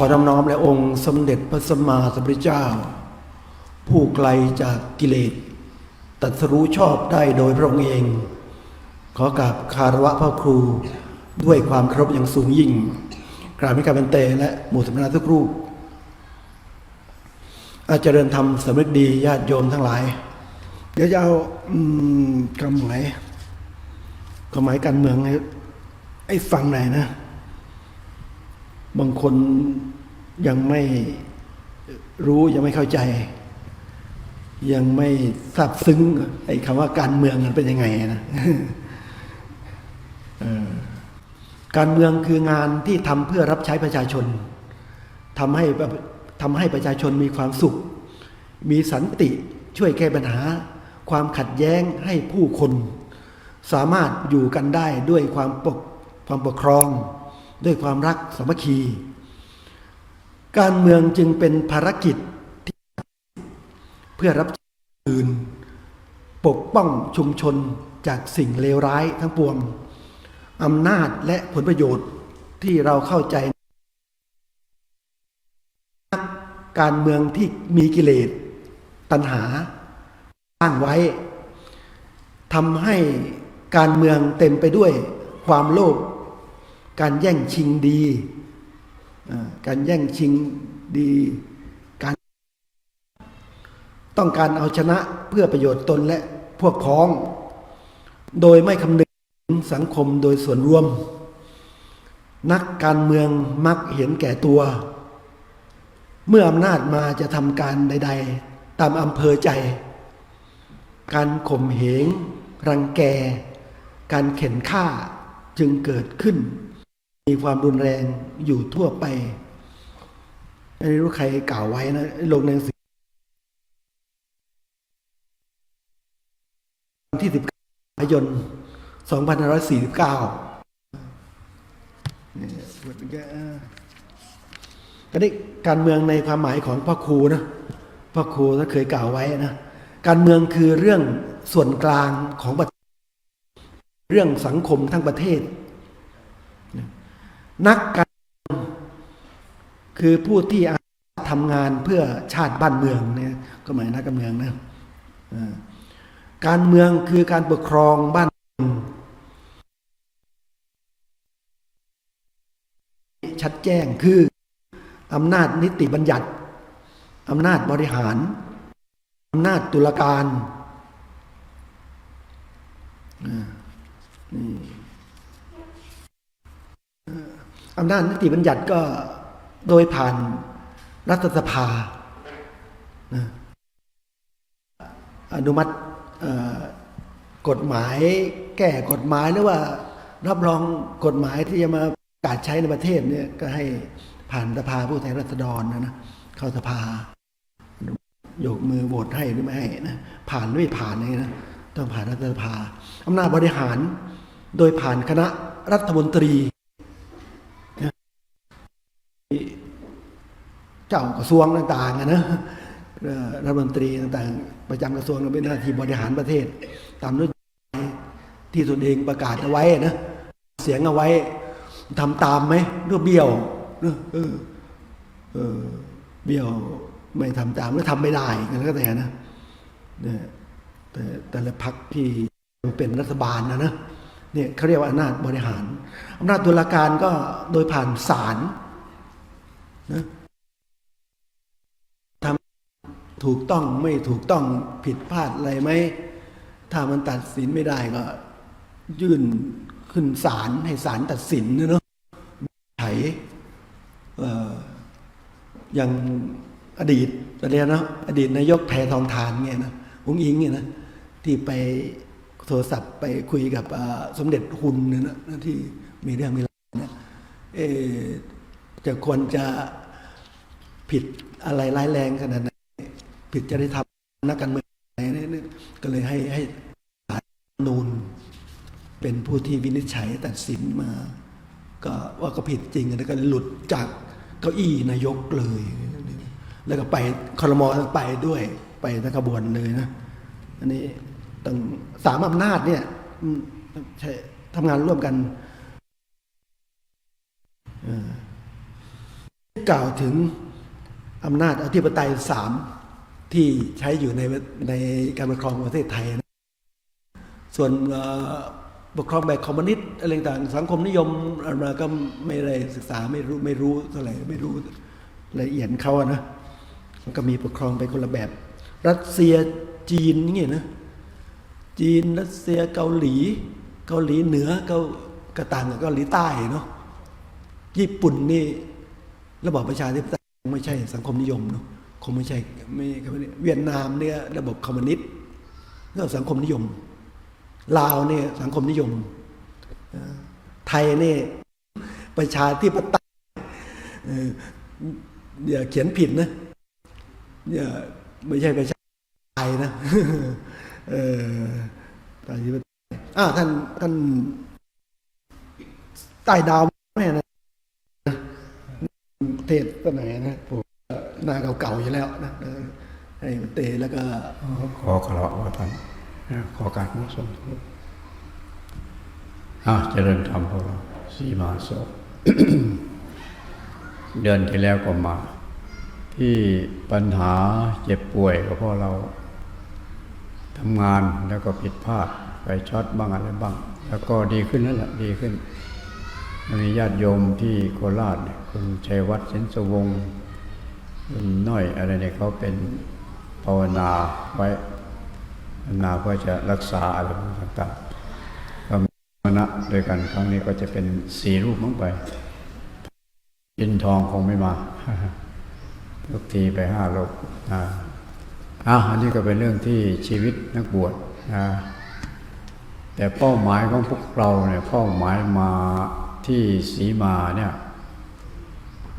ขอนำน้อมและองค์สมเด็จพระสัมมาสัมพุทธเจ้า ผู้ไกลจากกิเลสตรัสรู้ชอบได้โดยพระองค์เอง ขอกราบคารวะพ่อครูด้วยความเคารพอย่างสูงยิ่ง กราบมิการเป็นเตและหมู่สมณะทุกรูป อาจเจริญธรรมสำนึกดีญาติโยมทั้งหลาย เดี๋ยวจะเอาคำหมายคำหมายการเมืองให้ไอ้ฟังหน่อยนะ บางคนยังไม่รู้ยังไม่เข้าใจ ยังไม่ทราบซึ้งไอ้คำว่าการเมืองมันเป็นยังไงนะการเมืองคืองานที่ทำเพื่อรับใช้ประชาชนทำให้ทำให้ประชาชนมีความสุข มีสันติช่วยแก้ปัญหา ความขัดแย้งให้ผู้คน สามารถอยู่กันได้ด้วยความปกความปกครอง ด้วยความรักสามัคคี การเมืองจึงเป็นภารกิจที่เพื่อรับอื่น ปกป้องชุมชนจากสิ่งเลวร้ายทั้งปวงอำนาจและผลประโยชน์ที่เราเข้าใจ การเมืองที่มีกิเลสตัณหาสร้างไว้ทำให้การเมืองเต็มไปด้วยความโลภ การแย่งชิงดี การแย่งชิงดี การต้องการเอาชนะเพื่อประโยชน์ตนและพวกพ้อง โดยไม่คำนึงถึงสังคมโดยส่วนรวม นักการเมืองมักเห็นแก่ตัว เมื่ออำนาจมาจะทำการใด ๆ ตามอำเภอใจ การข่มเหง รังแก การเข็นฆ่าจึงเกิดขึ้น มีความรุนแรงอยู่ทั่วไป ไม่รู้ใครกล่าวไว้นะ ลงในหนังสือวันที่19กันยายน2549นี่พูดอีกแล้วอ่าก็นี่การเมืองในความหมายของพ่อครูนะพ่อครูเคยกล่าวไว้นะการเมืองคือเรื่องส่วนกลางของประเทศ เรื่องสังคมทั้งประเทศ นักการเมืองคือผู้ที่ทำงานเพื่อชาติบ้านเมืองเนี่ยก็หมายนักการเมืองนะอ่าการเมืองคือการปกครองบ้านเมืองชัดแจ้งคืออำนาจนิติบัญญัติอำนาจบริหารอำนาจตุลาการอ่านี่ อำนาจนิติบัญญัติก็โดยผ่านรัฐสภาอนุมัติกฎหมายแก้กฎหมายหรือว่ารับรองกฎหมายที่จะมาประกาศใช้ในประเทศเนี่ยก็ให้ผ่านสภาผู้แทนราษฎรนะนะเข้าสภา ยกมือโหวตให้หรือไม่ให้นะผ่านหรือไม่ผ่านนี่นะต้องผ่านรัฐสภาอำนาจบริหารโดยผ่านคณะรัฐมนตรี เจ้ากระทรวงต่างๆนะเอ่อรัฐมนตรีต่างๆ ประจำกระทรวงเป็นหน้าที่บริหารประเทศ ตามนโยบายที่ตนเองประกาศเอาไว้นะเสียงเอาไว้ทำตามไหมหรือเบี้ยวเออเออเออเบี้ยวไม่ทำตามหรือทำไม่ได้กันก็แต่นะเนี่ยแต่แต่ละพักที่เป็นรัฐบาลนะนะเนี่ยเขาเรียกว่าอำนาจบริหารอำนาจตุลาการก็โดยผ่านศาล นะทำถูกต้องไม่ถูกต้องผิดพลาดอะไรไหมถ้ามันตัดสินไม่ได้ก็ ยื่นขึ้นศาลให้ศาลตัดสินนะเนาะไถอออย่างอดีตอะไรนะอดีตนายกแพทองทานเงี้ยนะองค์อิงเนี่ยนะที่ไปโทรศัพท์ไปคุยกับสมเด็จฮุนเนี่ยนะที่มีเรื่องมีราวเนี่ยเอ จะควรจะผิดอะไรร้ายแรงขนาดไหนผิดจริยธรรมนักการเมืองอะไรนี่ก็เลยให้ให้ศาลนูนเป็นผู้ที่วินิจฉัยตัดสินมา ก็ว่าก็ผิดจริงแล้วก็หลุดจากเก้าอี้นายกเลย แล้วก็ไปคอรมอไปด้วยไปทั้งขบวนเลยนะอันนี้ต้องสามอำนาจเนี่ยใช่ทำงานร่วมกันเออ กล่าวถึงอำนาจอธิปไตยสามที่ใช้อยู่ในในการปกครองประเทศไทยนะส่วนปกครองแบบคอมมิวนิสต์อะไรต่างสังคมนิยมอะไรมาก็ไม่ได้ศึกษาไม่รู้ไม่รู้เท่าไหร่ไม่รู้ละเอียดเขาอะนะมันก็มีปกครองไปคนละแบบ รัสเซียจีนนี่ไงนะจีนรัสเซียเกาหลี เกาหลีเหนือเกากระต่างกับเกาหลีใต้เนาะญี่ปุ่นนี่ ระบอบประชาธิปไตยคงไม่ใช่สังคมนิยมเนาะคงไม่ใช่ไม่เวียดนามเนี่ยระบบคอมมิวนิสต์ก็สังคมนิยม ลาวเนี่ยสังคมนิยม ไทยเนี่ยประชาธิปไตยเอ่ออย่าเขียนผิดนะอย่าไม่ใช่ประชาธิปไตยนะออประชาธิปไตยอ่าท่านท่านใต้ดาว เทศตัวไหนนะผมหน้าเก่าๆอยู่แล้วนะเออให้มันเตะแล้วก็ขอคารวะว่าท่านนะขอการมุสมอะเจริญธรรมพวกเราสีมาโศกเดือนที่แล้วก็มา ที่ปัญหาเจ็บป่วยก็เพราะเราทำงานแล้วก็ผิดพลาดไปช็อตบ้างอะไรบ้าง แล้วก็ดีขึ้นแล้วแหละดีขึ้น มีญาติโยมที่โคราชเนี่ยคุณชัยวัฒน์สินสวงคุณน้อยอะไรเนี่ยเขาเป็นภาวนาไว้ภาวนาเพื่อจะรักษาอะไรต่างๆก็มีมณะด้วยกันครั้งนี้ก็จะเป็นสี่รูปมั้งไปอินทองคงไม่มาทุกทีไปห้าโลกอ่าอะอันนี้ก็เป็นเรื่องที่ชีวิตนักบวชนะแต่เป้าหมายของพวกเราเนี่ยเป้าหมายมา ที่สีมาเนี่ย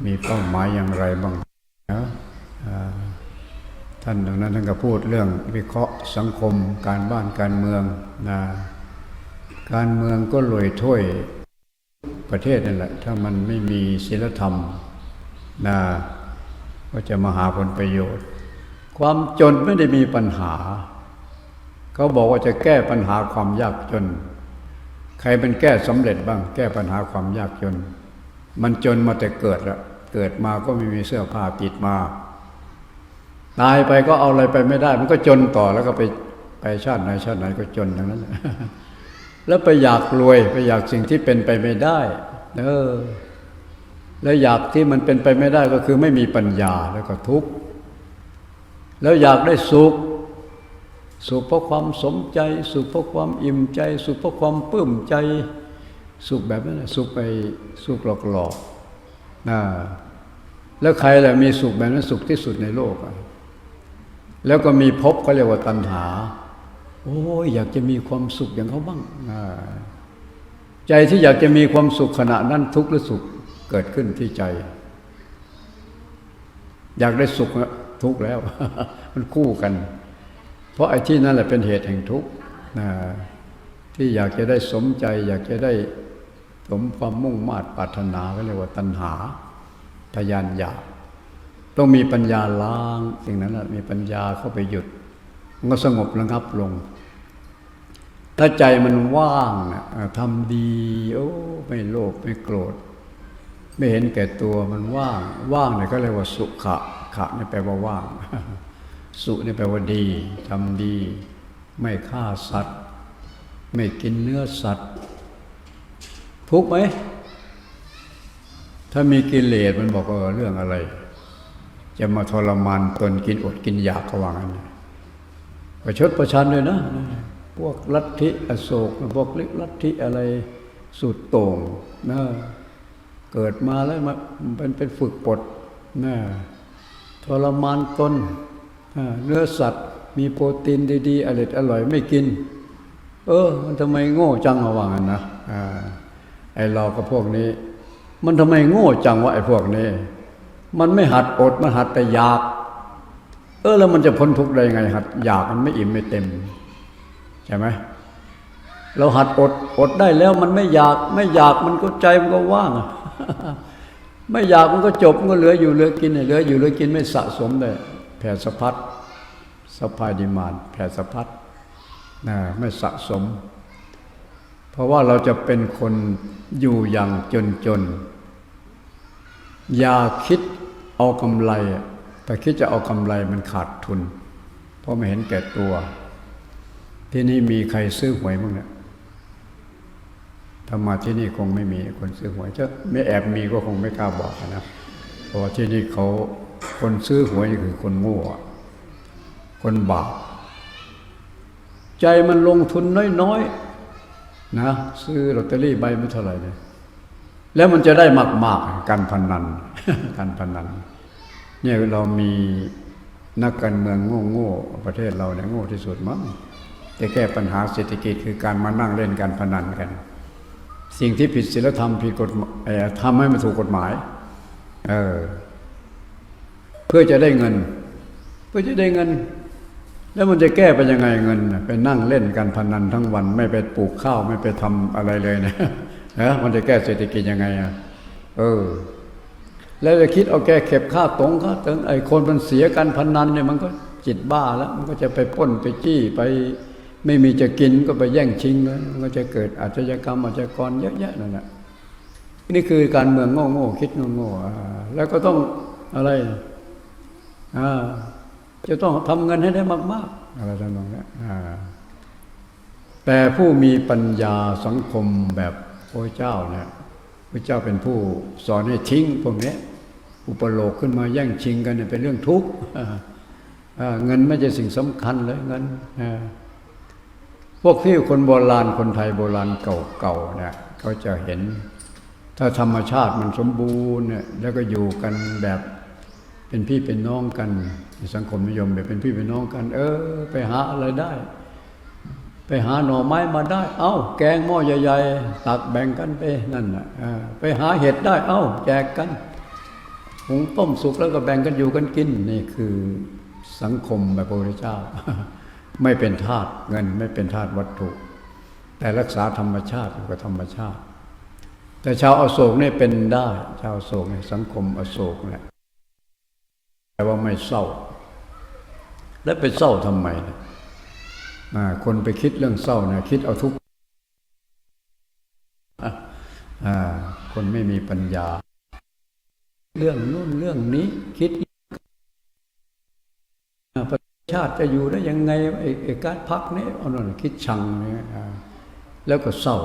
มีเป้าหมายอย่างไรบ้างนะท่านตรงนั้นท่านก็พูดเรื่องวิเคราะห์สังคมการบ้านการเมืองนะการเมืองก็ลอยถ้วยประเทศนั่นแหละ ถ้ามันไม่มีศีลธรรมนะก็จะมาหาผลประโยชน์ ความจนไม่ได้มีปัญหา เขาบอกว่าจะแก้ปัญหาความยากจน ใครเป็นแก้สำเร็จบ้าง แก้ปัญหาความยากจน มันจนมาแต่เกิดละเกิดมาก็ไม่มีเสื้อผ้าปิดมา ตายไปก็เอาอะไรไปไม่ได้ มันก็จนต่อแล้วก็ไปไปชาติไหนชาติไหนก็จนทั้งนั้นและแล้วไปอยากรวยไปอยากสิ่งที่เป็นไปไม่ได้ เออ แล้วอยากที่มันเป็นไปไม่ได้ก็คือไม่มีปัญญาแล้วก็ทุกข์แล้วอยากได้สุข สุขเพราะความสมใจ สุขเพราะความอิ่มใจ สุขเพราะความปลื้มใจ สุขแบบนั้นนะสุขไปสุขหลอกๆนะแล้วใครแหละมีสุขแบบนั้นสุขที่สุดในโลกอะแล้วก็มีภพเขาเรียกว่าตัณหา โอ้ยอยากจะมีความสุขอย่างเขาบ้างใจที่อยากจะมีความสุขขณะนั้นทุกข์หรือสุขเกิดขึ้นที่ใจ อยากได้สุขอะทุกข์แล้ว มันคู่กัน ราะไอ้ที่นั่นแหละเป็นเหตุแห่งทุกข์ที่อยากจะได้สมใจ อยากจะได้สมความมุ่งมา่ปรารถนาก็เรียกว่าตัณหาทยานอยากต้องมีปัญญาล้างสิ่งนั้นนะมีปัญญาเข้าไปหยุด มันก็สงบระงับลง ถ้าใจมันว่างนะทำดี โอ้ไม่โลภไม่โกรธ ไม่เห็นแก่ตัวมันว่าง ว่างเนี่ยก็เรียกว่าสุขะขะนี่แปลว่าว่าง สุนี่แปลว่าดีทำดี ไม่ฆ่าสัตว์ ไม่กินเนื้อสัตว์ ทุกไหม ถ้ามีกิเลสมันบอกว่าเรื่องอะไร จะมาทรมานตนกินอดกินอยากเขาว่างั้นประชดประชันเลยนะ พวกลัทธิอโศกพวกลัทธิอะไรสุดโต่งนะเกิดมาแล้วมาเป็นเป็นฝึกปดนะทรมานตน เนื้อสัตว์มีโปรตีนดีๆอร่อยอร่อยไม่กิน เออ มันทำไมโง่จังระว่างนะไอเรากับพวกนี้ มันทำไมโง่จังวะไอพวกนี้ มันไม่หัดอดมันหัดแต่อยาก เออแล้วมันจะพ้นทุกข์ได้ยังไงหัดอยากมันไม่อิ่มไม่เต็มใช่ไหมเราหัดอดอดได้แล้วมันไม่อยากไม่อยากมันก็ใจมันก็ว่าง ไม่อยากมันก็จบมันก็เหลืออยู่เหลือกินเหลืออยู่เหลือกินไม่สะสมเลย แผ่สะพัดสปายดิมานแผ่สะพัดนะไม่สะสม เพราะว่าเราจะเป็นคนอยู่อย่างจนจนๆอย่าคิดเอากำไรแต่คิดจะเอากำไรมันขาดทุน เพราะไม่เห็นแก่ตัว ที่นี่มีใครซื้อหวยบ้างเนี่ยถ้ามาที่นี่คงไม่มีคนซื้อหวยจะไม่แอบมีก็คงไม่กล้าบอกนะเพราะว่าที่นี่เขา คนซื้อหวยคือคนโง่อะคนบาป ใจมันลงทุนน้อยๆ นะ ซื้อลอตเตอรี่ใบไม่เท่าไหร่เลยแล้วมันจะได้มากๆการพนัน การพนัน เนี่ยเรามีนักการเมืองโง่ๆ ประเทศเราเนี่ยโง่ที่สุดมั้งจะแก้ปัญหาเศรษฐกิจคือการมานั่งเล่นการพนันกัน สิ่งที่ผิดศีลธรรมผิดกฎทำให้มันถูกกฎหมาย เออ เพื่อจะได้เงิน เพื่อจะได้เงิน แล้วมันจะแก้ไปยังไงเงินน่ะไปนั่งเล่นการพนันทั้งวัน ไม่ไปปลูกข้าวไม่ไปทำอะไรเลยนะฮะมันจะแก้เศรษฐกิจยังไงอะเออ แล้วจะคิดเอาแก้เก็บค่าตรงค่าเติงไอ้คนมันเสียการพนันเนี่ยมันก็จิตบ้าแล้ว มันก็จะไปป้นไปจี้ไปไม่มีจะกินก็ไปแย่งชิงแล้วมันก็จะเกิดอาชญากรรมอาชญากรเยอะแยะนั่นแหละนี่คือการเมืองโง่ๆคิดโง่ๆอ่แล้วก็ต้องอะไร จะต้องทำเงินให้ได้มาก ๆ อะไรทำนองนี้แต่ผู้มีปัญญาสังคมแบบพระเจ้าเนี่ยพระเจ้าเป็นผู้สอนให้ทิ้งพวกนี้อุปโลกขึ้นมาแย่งชิงกันเนี่ยเป็นเรื่องทุกข์เงินไม่ใช่สิ่งสำคัญเลยเงินพวกที่คนโบราณคนไทยโบราณเก่าๆเนี่ยเขาจะเห็น ถ้าธรรมชาติมันสมบูรณ์เนี่ยแล้วก็อยู่กันแบบ เป็นพี่เป็นน้องกันสังคมนิยมแบบเป็นพี่เป็นน้องกัน เออ ไปหาอะไรได้ ไปหาหน่อไม้มาได้ เอ้า แกงหม้อใหญ่ๆตักแบ่งกันไปนั่นน่ะไปหาเห็ดได้ เอ้า แจกกันหุงต้มสุกแล้วก็แบ่งกันอยู่กันกินนี่คือสังคมแบบพระพุทธเจ้า ไม่เป็นทาสเงินไม่เป็นทาสวัตถุ แต่รักษาธรรมชาติอยู่กับธรรมชาติ แต่ชาวอโศกเนี่ยเป็นได้ ชาวอโศกเนี่ยสังคมอโศกเนี่ย แต่ว่าไม่เศร้า แล้วไปเศร้าทำไมนี่ยอ่าคนไปคิดเรื่องเศร้าเนี่ยคิดเอาทุกข์คนไม่มีปัญญา เรื่องนู่นเรื่องนี้คิดประชาติจะอยู่ได้ยังไงไอ้การพักนี้เอาหน่อยคิดชังเนี่ยแล้วก็เศร้า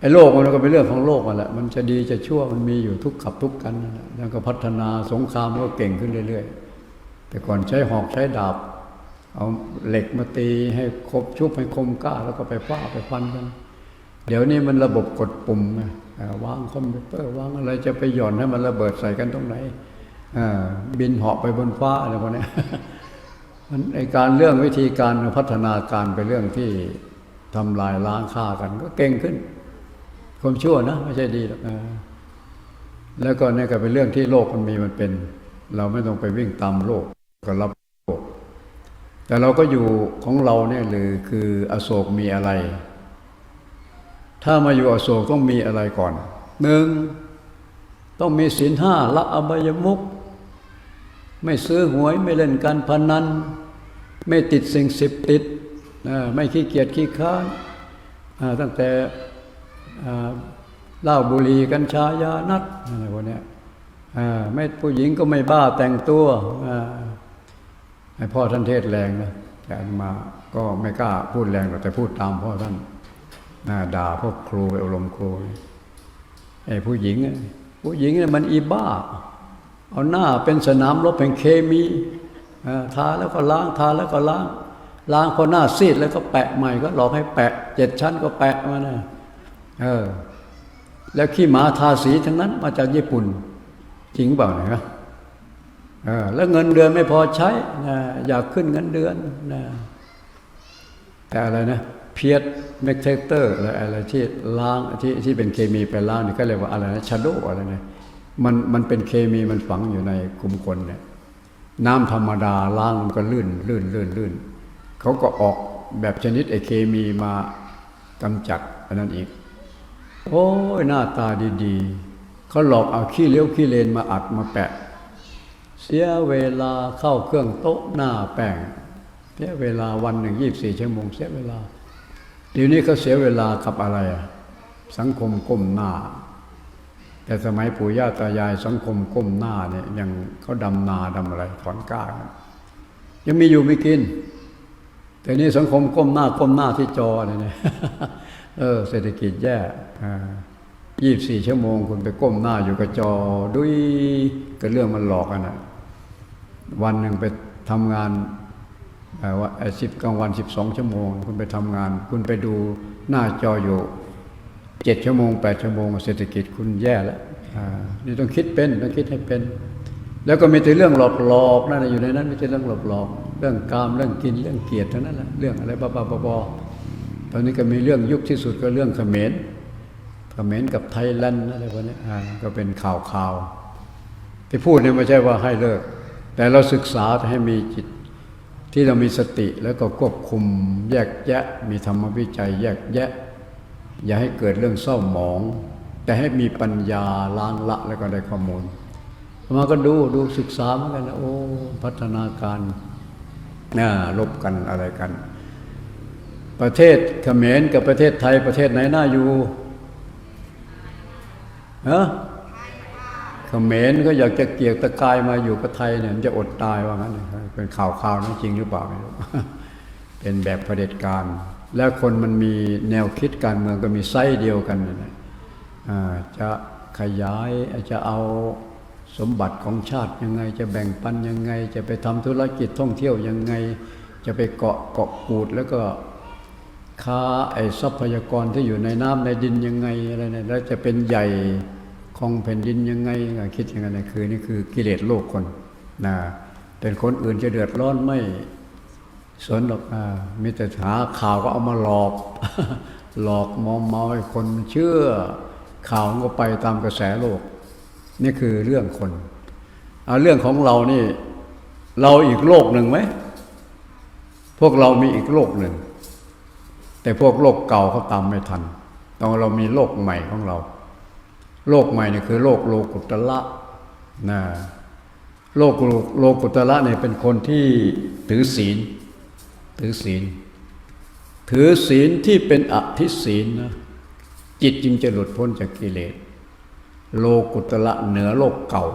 ไอ้โลกมันก็เป็นเรื่องของโลกมาแหละ มันจะดีจะชั่วมันมีอยู่ทุกขับทุกกันนั่นแหละแล้วก็พัฒนาสงครามก็เก่งขึ้นเรื่อยๆ แต่ก่อนใช้หอกใช้ดาบ เอาเหล็กมาตีให้คบชุบให้คมกล้าแล้วก็ไปฟาดไปฟันกัน เดี๋ยวนี้มันระบบกดปุ่มอ่าวางคอมพิวเตอร์วางอะไรจะไปหย่อนให้มันระเบิดใส่กันตรงไหนอ่าบินเหาะไปบนฟ้าอะไรพวกนี้มันในการเรื่องวิธีการพัฒนาการเป็นเรื่องที่ทำลายล้างฆ่ากันก็เก่งขึ้น ความชั่วนะไม่ใช่ดีหรอกแล้วก็นี่ก็เป็นเรื่องที่โลกมันมีมันเป็น เราไม่ต้องไปวิ่งตามโลกก็รับโลก แต่เราก็อยู่ของเราเนี่ยหรือคืออโศกมีอะไร ถ้ามาอยู่อโศกต้องมีอะไรก่อนหนึ่งต้องมีศีลห้าละอบายมุกไม่ซื้อหวยไม่เล่นการพนัน ไม่ติดสิ่งสิบติด ไม่ขี้เกียจขี้ค้านตั้งแต่ เหล้าบุหรี่กัญชายานัดอะไรพวกนี้อ่าไม่ผู้หญิงก็ไม่บ้าแต่งตัวให้พ่อท่านเทศแรงนะแต่มาก็ไม่กล้าพูดแรงหรอกแต่พูดตามพ่อท่านน่าด่าพวกครูไปอบรมณ์ครูไอ้ผู้หญิง ผู้หญิงเนี่ยมันอีบ้า เอาหน้าเป็นสนามรบแห่งเคมีทาแล้วก็ล้างทาแล้วก็ล้างล้างพอหน้าซีดแล้วก็แปะใหม่ก็หลอกให้แปะเจ็ดชั้นก็แปะมานะ เออ แล้วขี้หมาทาสีทั้งนั้น มาจากญี่ปุ่น จริงเปล่าเนี่ยเออแล้วเงินเดือนไม่พอใช้นะอยากขึ้นเงินเดือนนะแต่อะไรนะเพียดเมกเทเตอร์อะไรอะไรที่ล้างที่ที่เป็นเคมีไปล้างนี่ก็เรียกว่าอะไรนะชาโดอะไรเนะมันมันเป็นเคมีมันฝังอยู่ในกลุ่มคนเนี่ยน้ำธรรมดาล้างมันก็ลื่นลื่นลื่นลื่นเขาก็ออกแบบชนิดไอเคมีมากำจัดอันนั้นอีก โอ้ยหน้าตาดีๆเขาหลอกเอาขี้เลี้ยวขี้เลนมาอัดมาแปะ เสียเวลาเข้าเครื่องโต๊ะหน้าแป้งเสียเวลาวันหนึ่งยี่บสี่ชั่วโมงเสียเวลาเดี๋ยวนี้เขาเสียเวลากับอะไรอะสังคมก้มหน้า แต่สมัยปู่ย่าตายายสังคมก้มหน้าเนี่ยยังเขาดำนาดำอะไรถอนก้ายังมีอยู่ไม่กิน แต่นี่สังคมก้มหน้าก้มหน้าที่จอเนี่ย เออ เศรษฐกิจแย่ยี่บสี่ชั่วโมงคุณไปก้มหน้าอยู่กับจอดุยก็เรื่องมันหลอกกันนะวันหนึ่งไปทำงานเอ่อว่าสิบกลางวันสิบสองชั่วโมง คุณไปทำงาน คุณไปดูหน้าจออยู่เจ็ดชั่วโมงแปดชั่วโมง เศรษฐกิจคุณแย่แล้วอ่านี่ต้องคิดเป็นต้องคิดให้เป็น แล้วก็มีแต่เรื่องหลอกๆนั่นแหละอยู่ในนั้นมีแต่เรื่องหลอกๆเรื่องกามเรื่องกินเรื่องเกียรติเท่านั้นแหละเรื่องอะไรบ้าๆบอๆ ตอนนี้ก็มีเรื่องยุคที่สุดก็เรื่องเขมรเขมรกับไทยแลนด์อะไรพวกนี้ก็เป็นข่าวข่าวที่พูดเนี่ยไม่ใช่ว่าให้เลิก แต่เราศึกษาให้มีจิตที่เรามีสติแล้วก็ควบคุมแยกแยะ มีธรรมวิจัย แยกแยะ อย่าให้เกิดเรื่องเศร้าหมอง แต่ให้มีปัญญาล้างละแล้วก็ได้ข้อมูลมาก็ดูดูศึกษาเหมือนกันนะโอ้พัฒนาการน่าลบกันอะไรกัน ประเทศเขมรกับประเทศไทยประเทศไหนน่าอยู่ฮะเขมรก็อยากจะเกียกตะกายมาอยู่กับไทยเนี่ยมันจะอดตายว่างั้นเป็นข่าวข่าวนั้นจริงหรือเปล่าไม่รู้เป็นแบบเผด็จการ แล้วคนมันมีแนวคิดการเมืองก็มีไส้เดียวกันนะอ่าจะขยายจะเอาสมบัติของชาติยังไง จะแบ่งปันยังไง จะไปทำธุรกิจท่องเที่ยวยังไง จะไปเกาะเกาะกูดแล้วก็ ค้าไอ้ทรัพยากรที่อยู่ในน้ำในดินยังไงอะไรเนี่ยแล้วจะเป็นใหญ่ของแผ่นดินยังไงก็คิดอย่างนั้นนะคือนี่คือกิเลสโลกคนนะเป็นคนอื่นจะเดือดร้อนไม่สนหรอกอ่ามีแต่หาข่าวก็เอามาหลอก หลอกมอมเมาให้คนเชื่อ ข่าวก็ไปตามกระแสโลก นี่คือเรื่องคนเอาเรื่องของเรานี่ เราอีกโลกหนึ่งไหมพวกเรามีอีกโลกหนึ่ง แต่พวกโลกเก่าเขาตามไม่ทันต้องเรามีโลกใหม่ของเรา โลกใหม่นี่คือโลกโลกุตละนะโลกโลโลกุตละเนี่ยเป็นคนที่ถือศีล ถือศีล ถือศีลที่เป็นอธิศีลนะจิตจึงจะหลุดพ้นจากกิเลส โลกุตละเหนือโลกเก่า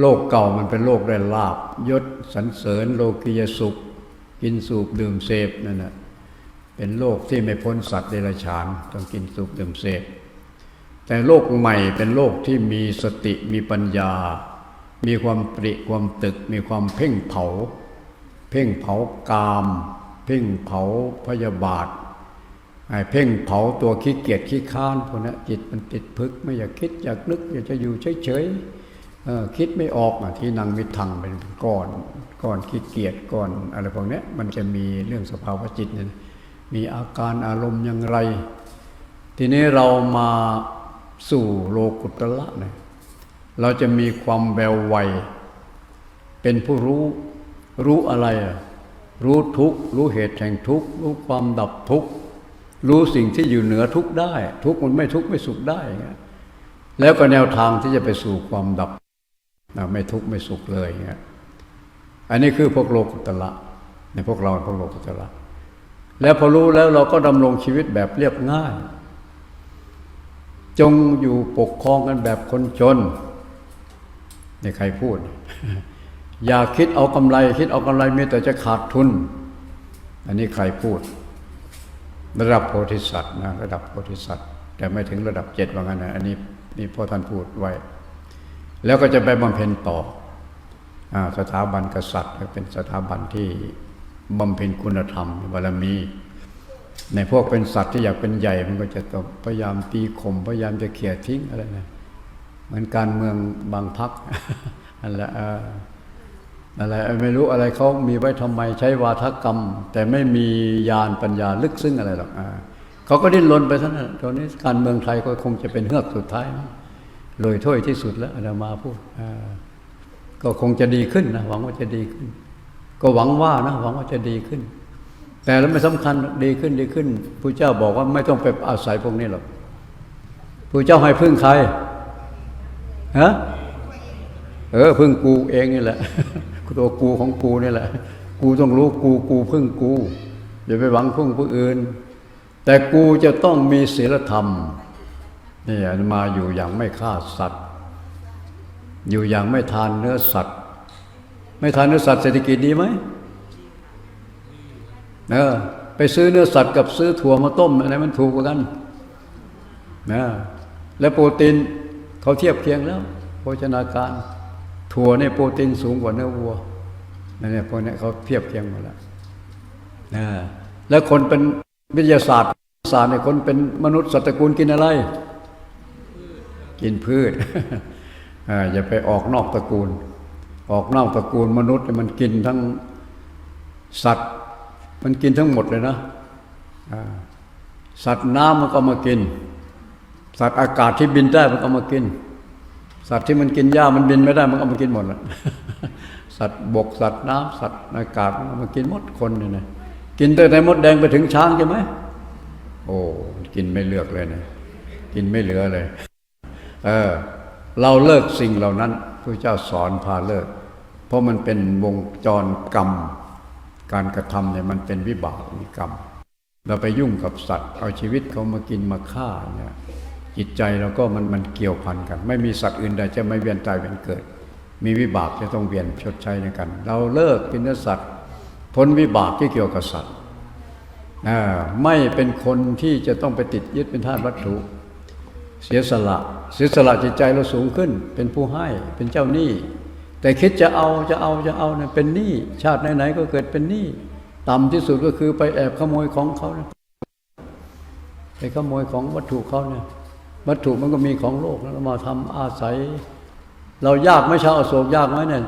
โลกเก่ามันเป็นโลกได้ลาบยศสรรเสริญ โลกียสุข กินสูบดื่มเสพนั่นแนะ เป็นโลกที่ไม่พ้นสัตว์เดรัจฉานต้องกินสูบดื่มเสพแต่โลกใหม่เป็นโลกที่มีสติมีปัญญา มีความปริความตึก มีความเพ่งเผา เพ่งเผากาม เพ่งเผาพยาบาทไอ้เพ่งเผาตัวขี้เกียจขี้ค้านพวกนี้จิตมันติดพึกไม่อยากคิดอยากนึกอยากจะอยู่เฉยๆเออคิดไม่ออกอที่นังมิทังเป็นก้อนก้อนขี้เกียจก้อนอะไรพวกนี้มันจะมีเรื่องสภาวะจิตเนี่ย มีอาการอารมณ์อย่างไร ทีนี้เรามาสู่โลกุตละเนี่ยเราจะมีความแววไวเป็นผู้รู้รู้อะไรอะรู้ทุกรู้เหตุแห่งทุกรู้ความดับทุกรู้สิ่งที่อยู่เหนือทุกได้ ทุกมันไม่ทุกไม่สุขได้ไงแล้วก็แนวทางที่จะไปสู่ความดับนะไม่ทุกไม่สุขเลยเงี้ยอันนี้คือพวกโลกุตละในพวกเราพวกโลกุตละ แล้วพอรู้แล้วเราก็ดำรงชีวิตแบบเรียบง่าย จงอยู่ปกครองกันแบบคนจนนี่ใครพูด อย่าคิดเอากำไร คิดเอากำไรมีแต่จะขาดทุน อันนี้ใครพูด ระดับโพธิสัตว์นะระดับโพธิสัตว์ แต่ไม่ถึงระดับเจ็ดว่างั้นนะอันนี้นี่พ่อท่านพูดไว้ แล้วก็จะไปบำเพ็ญต่ออสถาบันกษัตริย์เป็นสถาบันที่ บำเพ็ญคุณธรรมบารมี ในพวกเป็นสัตว์ที่อยากเป็นใหญ่ มันก็จะต้องพยายามตีข่มพยายามจะเขี่ยทิ้งอะไรนะเหมือนการเมืองบางพักอันละเอ่อะไรไม่รู้อะไรเขามีไว้ทำไมใช้วาทกรรม แต่ไม่มีญาณปัญญาลึกซึ้งอะไรหรอกอเขาก็ดิ้นรนไปท่านั้นตอนนี้การเมืองไทยก็คงจะเป็นเฮือกสุดท้ายมั้งโรยถ้วยที่สุดแล้วอาตมาพูดก็คงจะดีขึ้นนะหวังว่าจะดีขึ้น ก็หวังว่านะหวังว่าจะดีขึ้น แต่แล้วไม่สำคัญดีขึ้นดีขึ้นพระเจ้าบอกว่าไม่ต้องไปอาศัยพวกนี้หรอกพระเจ้าให้พึ่งใครฮะเออพึ่งกูเองนี่แหละตัวกูของกูนี่แหละ กูต้องรู้กูกูพึ่งกูอย่าไปหวังพึ่งผู้อื่น แต่กูจะต้องมีศีลธรรมนี่มาอยู่อย่างไม่ฆ่าสัตว์ อยู่อย่างไม่ทานเนื้อสัตว์ ไม่ทานเนื้อสัตว์เศรษฐกิจดีไหมเออไปซื้อเนื้อสัตว์กับซื้อถั่วมาต้มอะไรมันถูกกว่ากันนะแล้วโปรตีนเขาเทียบเคียงแล้ว โภชนาการ ถั่วเนี่ยโปรตีนสูงกว่าเนื้อวัวนั่นเนี่ยพวกนี้เขาเทียบเคียงหมดแล้วนะแล้วคนเป็นวิทยาศาสตร์ศาสตร์เนี่ยคนเป็นมนุษย์สัตว์ตระกูลกินอะไร กินพืชอ่าอย่าไปออกนอกตระกูล ออกนอกตระกูลมนุษย์เนี่ยมันกินทั้งสัตว์ มันกินทั้งหมดเลยนะสัตว์น้ำมันก็มากิน สัตว์อากาศที่บินได้มันก็มากิน สัตว์ที่มันกินหญ้ามันบินไม่ได้มันก็มากินหมดละสัตว์บกสัตว์น้ำสัตว์อากาศมันก็มากินหมดคนเนี่ยนะกินตั้งแต่มดแดงไปถึงช้างใช่ไหมโอ้กินไม่เลือกเลยนะ กินไม่เหลือเลย เออ เราเลิกสิ่งเหล่านั้น พระเจ้าสอนพาเลิก เพราะมันเป็นวงจรกรรม การกระทำเนี่ยมันเป็นวิบากมีกรรม เราไปยุ่งกับสัตว์ เอาชีวิตเขามากินมาฆ่าเนี่ยจิตใจเราก็มันมันเกี่ยวพันกัน ไม่มีสัตว์อื่นใดจะไม่เวียนตายเวียนเกิด มีวิบากจะต้องเวียนชดใช้ในกัน เราเลิกกินนสัตว์พ้นวิบากที่เกี่ยวกับสัตว์ไม่เป็นคนที่จะต้องไปติดยึดเป็นทาสวัตถุ เสียสละ เสียสละจิตใจเราสูงขึ้น เป็นผู้ให้เป็นเจ้าหนี้ แต่คิดจะเอาจะเอาจะเอาเนี่ยเป็นหนี้ชาติไหนๆก็เกิดเป็นหนี้ต่ำที่สุดก็คือไปแอบขโมยของเขานะไปขโมยของวัตถุเขาเนี่ยวัตถุมันก็มีของโลกแล้วมาทำอาศัย เรายากไหมชาวอโศกยากไหมเนี่ย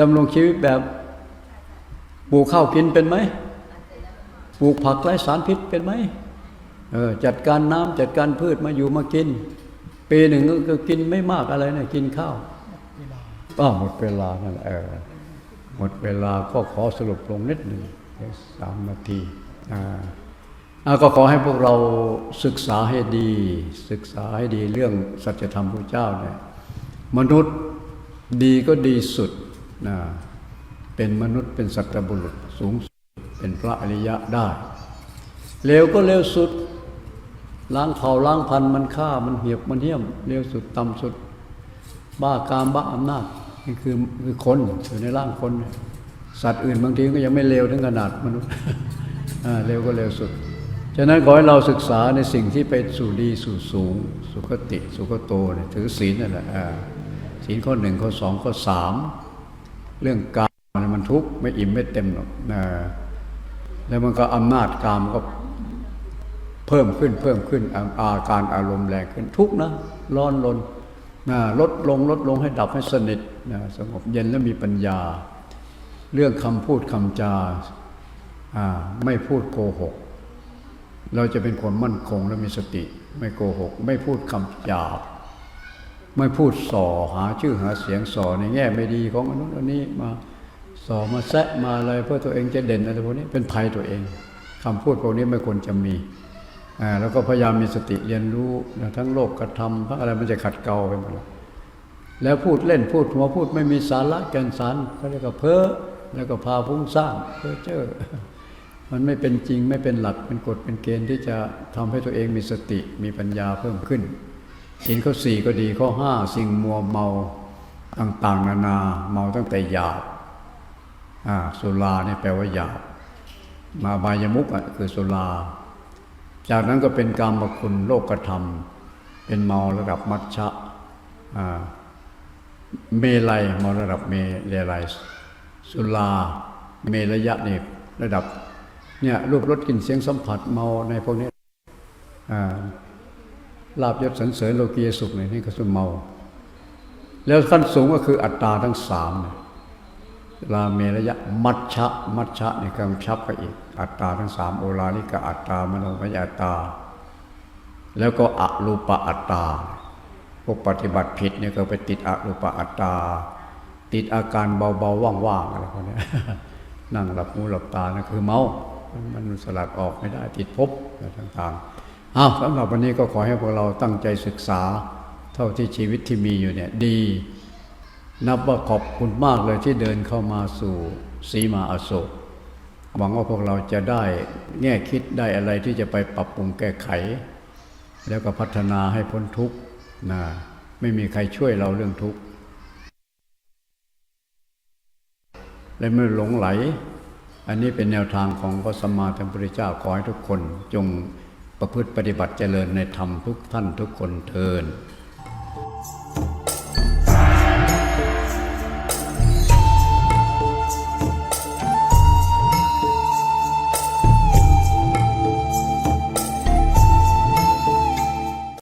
ดำรงชีวิตแบบปลูกข้าวกินเป็นไหมปลูกผักไร้สารพิษเป็นไหม เออจัดการน้ำจัดการพืชมาอยู่มากิน ปีหนึ่งก็กินไม่มากอะไรนะกินข้าวอ้าหมดเวลานั่นแหละเออหมดเวลาก็ขอสรุปลงนิดหนึ่งสามนาทีอ่าก็ขอให้พวกเราศึกษาให้ดี ศึกษาให้ดีเรื่องสัจธรรมพระเจ้าเนี่ยมนุษย์ดีก็ดีสุดนะเป็นมนุษย์เป็นสัตบุรุษสูงสุดเป็นพระอริยะได้เร็วก็เร็วสุด ล้างเผ่าล้างพันมันฆ่ามันเหียบมันเหี้ยมเร็วสุดต่ำสุด บ้ากามบ้าอำนาจนี่คือคือคนอยู่ในร่างคน สัตว์อื่นบางทีก็ยังไม่เร็วถึงขนาดมนุษย์เร็วก็เร็วสุด ฉะนั้นขอให้เราศึกษาในสิ่งที่ไปสู่ดีสู่สูง สุขติ สุขโตเนี่ยถือศีลนั่นแหละศีลข้อหนึ่งข้อสองข้อสามเรื่องกามมันทุกข์ไม่อิ่มไม่เต็มหรอกแล้วมันก็อำนาจกามก็ เพิ่มขึ้นเพิ่มขึ้นอาการอารมณ์แรงขึ้นทุกนะร้อนรนนะลดลงลดลงให้ดับให้สนิทนะสงบเย็นและมีปัญญา เรื่องคำพูดคำจาไม่พูดโกหก เราจะเป็นคนมั่นคงและมีสติ ไม่โกหก ไม่พูดคำหยาบ ไม่พูดส่อหาชื่อหาเสียงส่อในแง่ไม่ดีของอนุอันนี้มาส่อมาแซะมาอะไรเพื่อตัวเองจะเด่นอะไรพวกนี้เป็นภัยตัวเองคำพูดพวกนี้ไม่ควรจะมี แล้วก็พยายามมีสติเรียนรู้นะทั้งโลกกระทำทั้งอะไรมันจะขัดเกลาไปหมดแล้วพูดเล่นพูดหัวพูดไม่มีสาระแก่นสารเขาเรียกว่าเพ้อแล้วก็พาพุ่งสร้างเพ้อเจ้อมันไม่เป็นจริงไม่เป็นหลักเป็นกฎเป็นเกณฑ์ที่จะทำให้ตัวเองมีสติมีปัญญาเพิ่มขึ้นสินข้อสี่ก็ดีข้อห้าสิ่งมัวเมาต่างๆ นานาเมาตั้งแต่หยาบอ่าสุราเนี่ยแปลว่าหยาบมาบายมุกอะคือสุรา จากนั้นก็เป็นกรรมคุณโลกธรรม เป็นเมาระดับมัชชะเมลัยเมาระดับเมลัยสุราเมระยะนี่ระดับเนี่ยรูปรสกลิ่นเสียงสัมผัสเมาในพวกนี้ลาบยศสรรเสริญโลกียสุขเนี่ยนี่ก็คือเมา แล้วขั้นสูงก็คืออัตตาทั้งสามเนี่ย ลาเมระยะมัชชะมัชชะในี่กำชับไปอีก อัตตาทั้งสามโอลาลิกะอัตตามโนมยอัตตา แล้วก็อรูปะอัตตาพวกปฏิบัติผิดเนี่ยก็ไปติดอรูปะอัตตา ติดอาการเบาๆว่างๆอะไรพวกนี้นั่งหลับหูหลับตานะคือเมา มันสลัดออกไม่ได้ติดภพอะไรต่างๆอ้าวสำหรับวันนี้ก็ขอให้พวกเราตั้งใจศึกษา เท่าที่ชีวิตที่มีอยู่เนี่ยดี นับว่าขอบคุณมากเลยที่เดินเข้ามาสู่สีมาอโศกหวังว่าพวกเราจะได้แง่คิดได้อะไรที่จะไปปรับปรุงแก้ไข แล้วก็พัฒนาให้พ้นทุกข์นะไม่มีใครช่วยเราเรื่องทุกข์และไม่หลงไหล อันนี้เป็นแนวทางของพระสัมมาสัมพุทธเจ้าขอให้ทุกคนจงประพฤติปฏิบัติเจริญในธรรมทุกท่านทุกคนเทิน